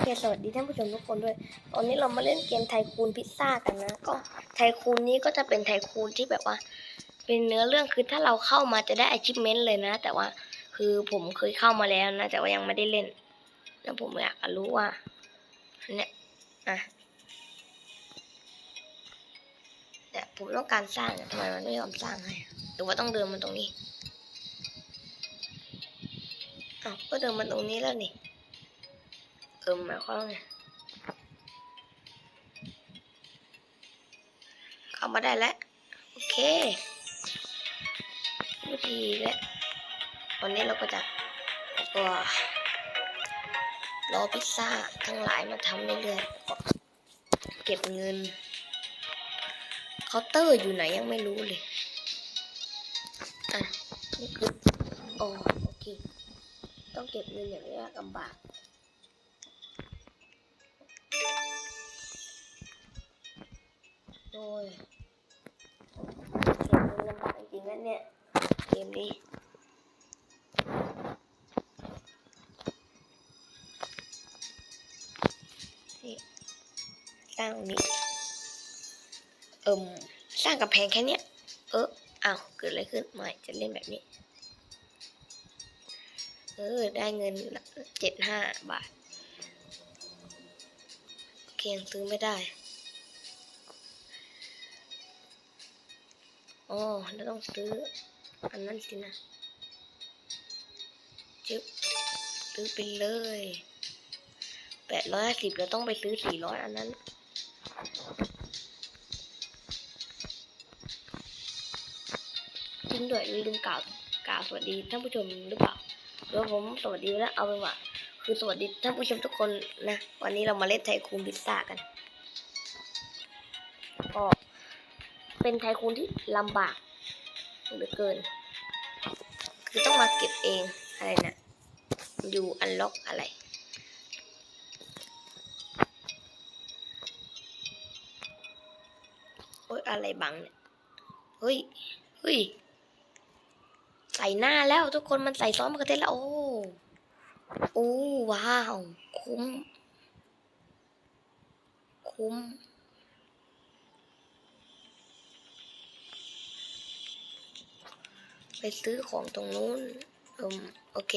เคสวัสดีท่านผู้ชมทุกคนด้วย ตอนนี้เรามาเล่นเกมไทคูนพิซซ่ากันนะ ก็ไทคูนนี้ก็จะเป็นไทคูนที่แบบว่า เป็นเนื้อเรื่องคือถ้าเราเข้ามาจะได้ achievement เลยนะ แต่ว่าคือผมเคยเข้ามาแล้วนะ แต่ว่ายังไม่ได้เล่น แล้วผมอยากรู้ว่าเนี่ยอะเนี่ยผมต้องการสร้างทำไมมันไม่ยอมสร้างให้หรือว่าต้องเดินมาตรงนี้อ้าวก็เดินมาตรงนี้แล้วนี่ เออหมายความว่าไงเข้ามาได้แล้วโอเควิธีแล้ววันนี้เราก็จะว้ารอพิซซ่าทั้งหลายมาทำเรื่อยๆเก็บเงินเคาน์เตอร์อยู่ไหนยังไม่รู้เลยอะนี่คือโอ้โอเค ต้องเก็บเงินอย่างยากลำบาก ยเกมมันลำบากจริงๆนะเนี่ย เกมนี้นี่สร้างนี้เอิมสร้างกำแพงแค่เนี้ย เอออ้าวเกิดอะไรขึ้นไม่จะเล่นแบบนี้ เออ ได้เงินเจ็ดห้าบาท เคยังซื้อไม่ได้ อ๋อแล้วต้องซื้ออันนั้นสินะจึ๊บซื้อไปเลยแปดร้อยสิบเราต้องไปซื้อสี่ร้อยอันนั้นจริงด้วยลืมกล่าวกล่าวสวัสดีท่านผู้ชมหรือเปล่าหรือว่าผมสวัสดีแล้วเอาเป็นว่าคือสวัสดีท่านผู้ชมทุกคนนะ วันนี้เรามาเล่นไทคูนพิซซ่ากัน เป็นไทคูนที่ลำบากเหลือเกิน คือต้องมาเก็บเองอะไรนะอยู่อันล็อกอะไรโอ้ยอะไรบังเนี่ยเฮ้ยเฮ้ยใส่หน้าแล้วทุกคนมันใส่ซ้อสมะเขือเทศแล้ว โอ้โอ้ว้าว คุ้ม คุ้ม ไปซื้อของตรงนู้นอืมโอเค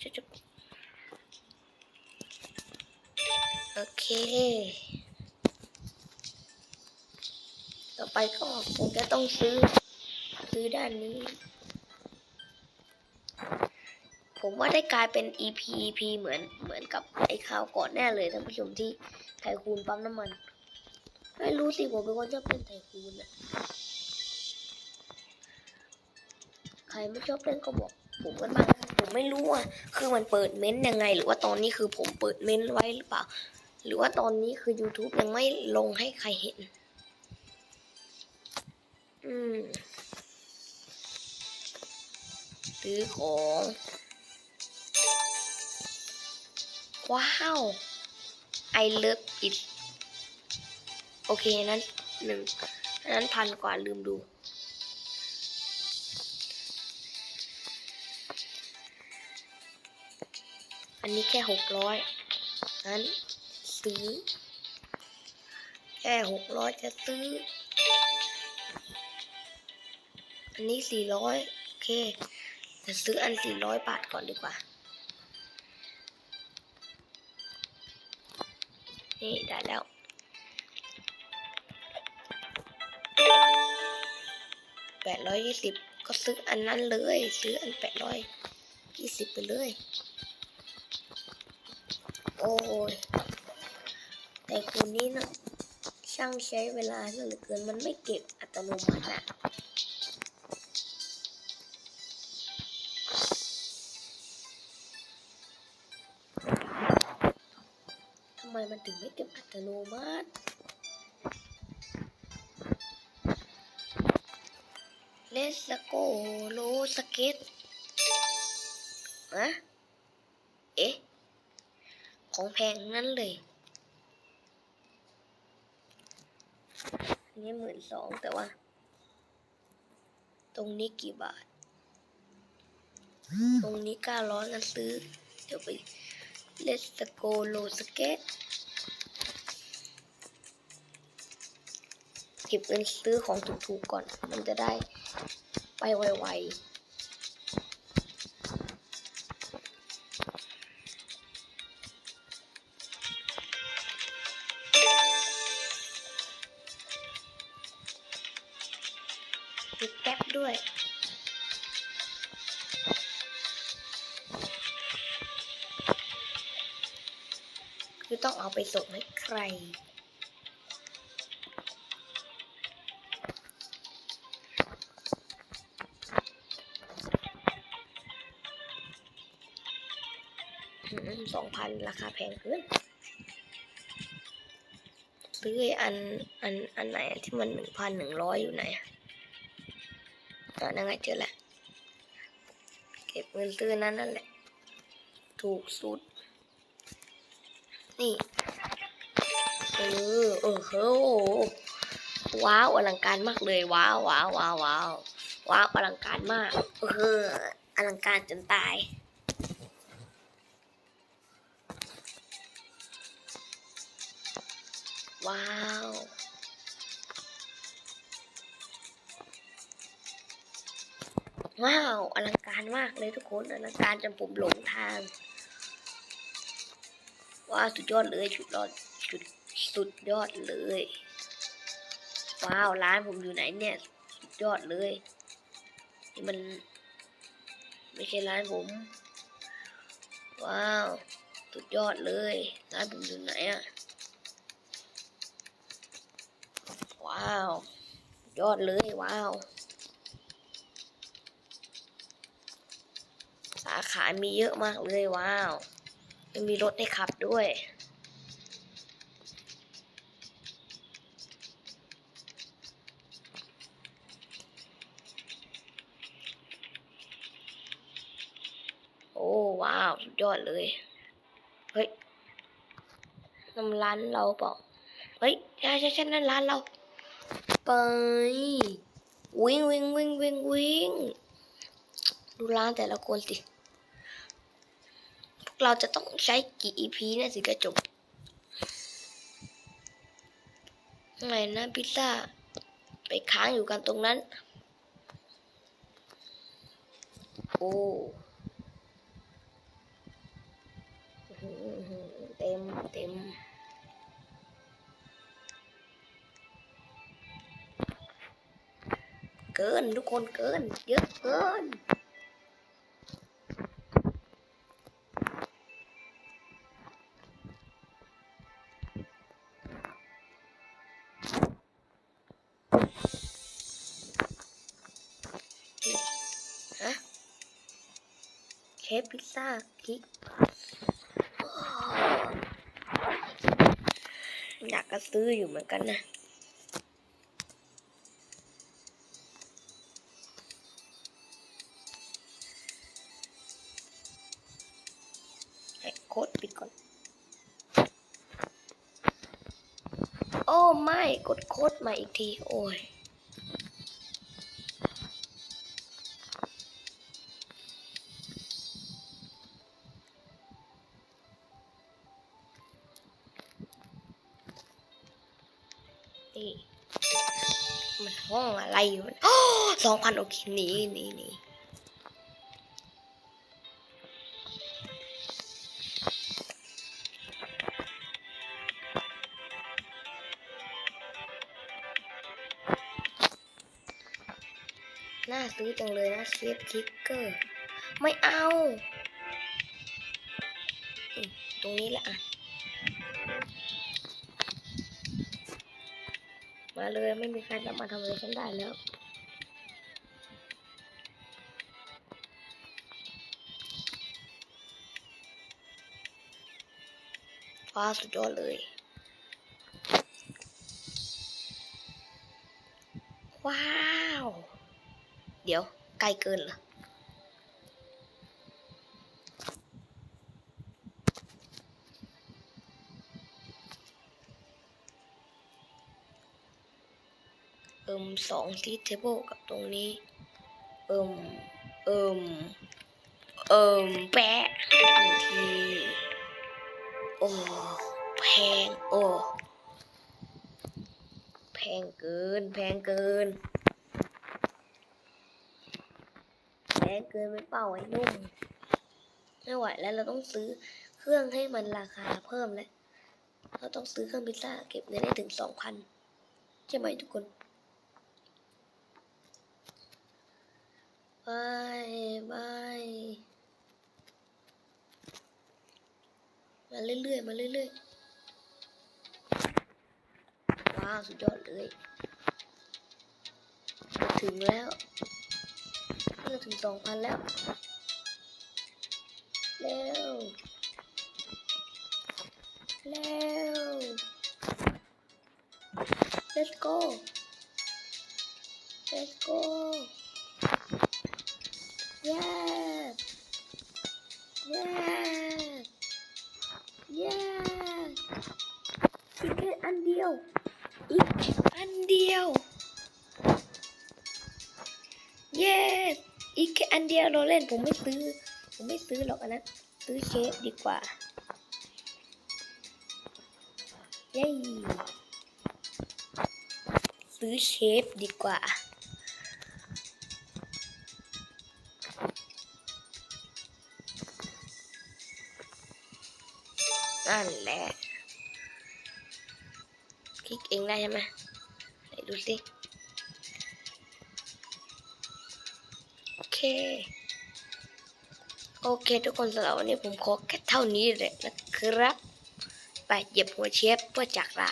จะจะโอเค ต่อไปก็คงจะต้องซื้อ ซื้อด้านนี้ ผมว่าได้กลายเป็น EP EP เหมือนเหมือนกับไอ้ข่าวก่อนแน่เลยท่านผู้ชมที่ไทคูนปั๊มน้ำมัน ไม่รู้สิผมเป็นคนชอบเล่นไทคูนอะ ใครไม่ชอบเล่นก็บอก ผมกันมาผมไม่รู้อะคือมันเปิดเม้นยังไง หรือว่าตอนนี้คือผมเปิดเม้นไว้หรือเปล่า หรือว่าตอนนี้คือ YouTube ยังไม่ลงให้ใครเห็น อืมซื้อของ ว้าว I love it โอเค นั้นหนึ่งนั้นพันกว่าลืมดู อันนี้แค่หกร้อยงั้นซื้อ แค่หกร้อยจะซื้อ อันนี้สี่ร้อยโอเคจะซื้ออันสี่ร้อยบาทก่อนดีกว่า นี่ได้แล้วแปดร้อยยี่สิบก็ซื้ออันนั้นเลย ซื้ออันแปดร้อยยี่สิบไปเลย โอ้ยแต่คูนี้นะช่างใช้เวลาเหลือเกินมันไม่เก็บอัตโนมัติอะทำไมมันถึงไม่เก็บอัตโนมัติเลสโกโลสเก็ตอะเอ๊ะ ของแพงนั่นเลยอันนี้หมื่นสองแต่ว่า ตรงนี้กี่บาท ตรงนี้เก้าร้อยกันซื้อดี๋ยวไป let's go low skate เก็บเงินซื้อของถูกๆก่อน มันจะได้ไปไวๆ ไปส่งให้ใคร สองพันราคาแพงเกินซื้ออันอันอันไหนที่มันหนึ่งพันหนึ่งร้อยอยู่ไหนออ่านั่นไงเจอแหล้วเก็บเงินซื้อนั้นนั่นแหละ ถูกสุด นี่ เออเออโหว้าวอลังการมากเลยว้าวว้าวว้าวว้าวว้าวอลังการมากเอออลังการจนตายว้าวว้าวอลังการมากเลยทุกคนอลังการจนผมหลงทางว้าวสุดยอดเลยสุดยอดสุด สุดยอดเลย ว้าว ร้านผมอยู่ไหนเนี่ย สุดยอดเลย นี่มัน ไม่ใช่ร้านผม ว้าว สุดยอดเลย ร้านผมอยู่ไหนอะว้าว ยอดเลย ว้าว สาขามีเยอะมากเลย ว้าวยังมีรถให้ขับด้วย อ้ว้าวสุดยอดเลย เฮ้ยน้ำร้านเราเปล่าเฮ้ยใช่ใช่ใช่นั่นร้านเรา ไป วิ่งวิ่งวิ่งวิ่งวิ่งดูร้านแต่ละคนสิพวกเราจะต้องใช้กี่ EP เนี่ยสิกระจบไหนนะพิซซ่า ไปค้างอยู่กันตรงนั้น โอ้ เต็ม เกินทุกคนเกิน เยอะเกินฮะเคฟพิซซ่าพริกอยา กจะซื้ออยู่เหมือนกันนะให้โค้ดปิดก่อน โอ้ไม่ กดโค้ดมาอีกที โอ้ย องอะไรอยู่มันสองพันโอเคหนีหนีหนีน่าซื้อจังเลยนะเชฟคิกเกอร์ ไม่เอา ตรงนี้แหละอะ มาเลยไม่มีใครจะมาทำอะไรฉันได้แล้ว ว้าสุดยอดเลยว้าว เดี๋ยวไกลเกินเหรอเอิมสองที่เทเบิลกับตรงนี้ เอิมเอิมเอิมแปะหนึ่งที อ้แพง โอ้แพงเกิน แพงเกิน แพงเกินไปเป่าไอ้นุ่มไม่ไหวแล้วเราต้องซื้อเครื่องให้มันราคาเพิ่มแล้วเราต้องซื้อเครื่องพิซซ่าเก็บเงินได้ถึงสองพันใช่ไหมทุกคนบายบายมา เรื่อยๆ มาเรื่อยๆ ว้าว สุดยอดเลย ถึงแล้วเราถึงสองพันแล้ว เร็ว เร็ว let's go let's go yes yes อันเดียว อีกอันเดียว yes อีกแค่อันเดียวเราเล่นผมไม่ซื้อ ผมไม่ซื้อหรอกอันนั้น ซื้อเชฟดีกว่า เย้ ซื้อเชฟดีกว่านั่นแหละ ลิกเองได้ใช่ไหมไหนดูสิ โอเค โอเค ทุกคนสำหรับวันนี้ผมขอแค่เท่านี้เลยนะครับ ไปเหยียบหัวเชฟเพื่อจากลา